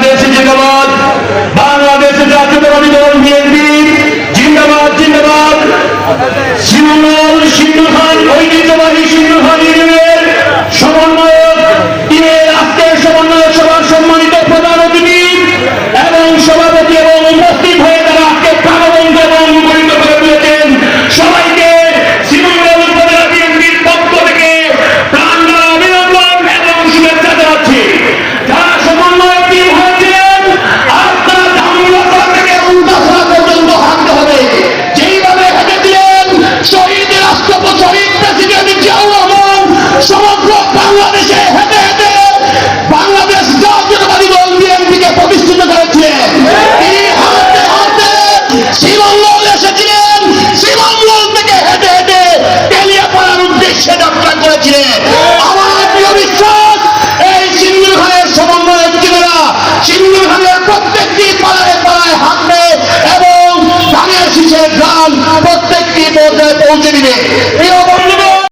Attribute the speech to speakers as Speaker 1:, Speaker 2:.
Speaker 1: বাংলাদেশ জিন্দাবাদ বাংলাদেশ আমার প্রিয় এই সিন্ধু খানের সমন্বয়ের টিমেরা সিন্ধু খানের প্রত্যেকটি পাড়ায় পাড়ায় হাঁটবে এবং ধানের শীষের গান প্রত্যেকটি পর্যায়ে পৌঁছে দিবে। প্রিয়